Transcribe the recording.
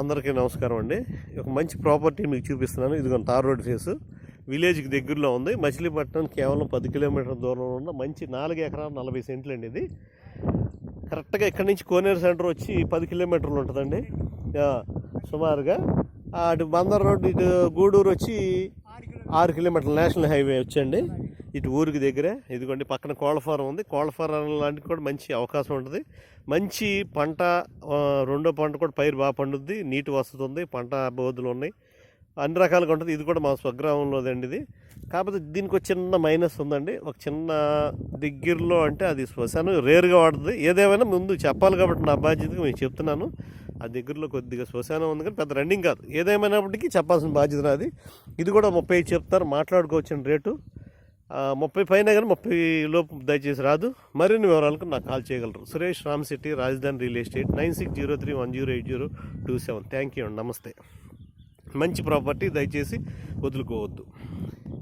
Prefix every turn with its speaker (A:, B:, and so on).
A: అందరికీ నమస్కారం అండి. ఒక మంచి ప్రాపర్టీ మీకు చూపిస్తున్నాను. ఇదిగో తార్ రోడ్ ఫేసు. విలేజ్కి దగ్గరలో ఉంది. మచిలీపట్నం కేవలం పది కిలోమీటర్ల దూరంలో ఉన్న మంచి నాలుగు ఎకరాలు నలభై సెంట్లు అండి ఇది. కరెక్ట్గా ఇక్కడ నుంచి కోనేరు సెంటర్ వచ్చి పది కిలోమీటర్లు ఉంటుందండి. సుమారుగా అటు బందర్ రోడ్ ఇటు గూడూరు వచ్చి ఆరు కిలోమీటర్ల నేషనల్ హైవే వచ్చండి. ఇటు ఊరికి దగ్గరే. ఇదిగోండి పక్కన కోళ్ళ ఫారం ఉంది. కోళ్ళ ఫారం లాంటివి కూడా మంచి అవకాశం ఉంటుంది. మంచి పంట రెండో పంట కూడా పైరు బాగా పండుద్ది. నీటి వసతి ఉంది పంట బోధులు ఉన్నాయి. అన్ని రకాలుగా ఉంటుంది. ఇది కూడా మా స్వగ్రామంలోదండి ఇది. కాకపోతే దీనికి ఒక చిన్న మైనస్ ఉందండి. ఒక చిన్న దగ్గరలో అంటే అది శ్మశానం రేరుగా వాడుతుంది. ఏదేమైనా ముందు చెప్పాలి కాబట్టి నా బాధ్యతగా నేను చెప్తున్నాను. ఆ దగ్గరలో కొద్దిగా శ్మశానం ఉంది కానీ పెద్ద రన్నింగ్ కాదు. ఏదేమైనప్పటికీ చెప్పాల్సిన బాధ్యత నాది. ఇది కూడా ముప్పై ఐదు చెప్తారు. మాట్లాడుకోవచ్చిన రేటు. ముప్పై పైన కానీ ముప్పై లోపు దయచేసి రాదు. మరిన్ని వివరాలకు నాకు కాల్ చేయగలరు. Suresh Ram city Rajadhani real estate nine six zero three one zero eight zero two seven. Thank you అండి. నమస్తే. మంచి ప్రాపర్టీ దయచేసి వదులుకోవద్దు.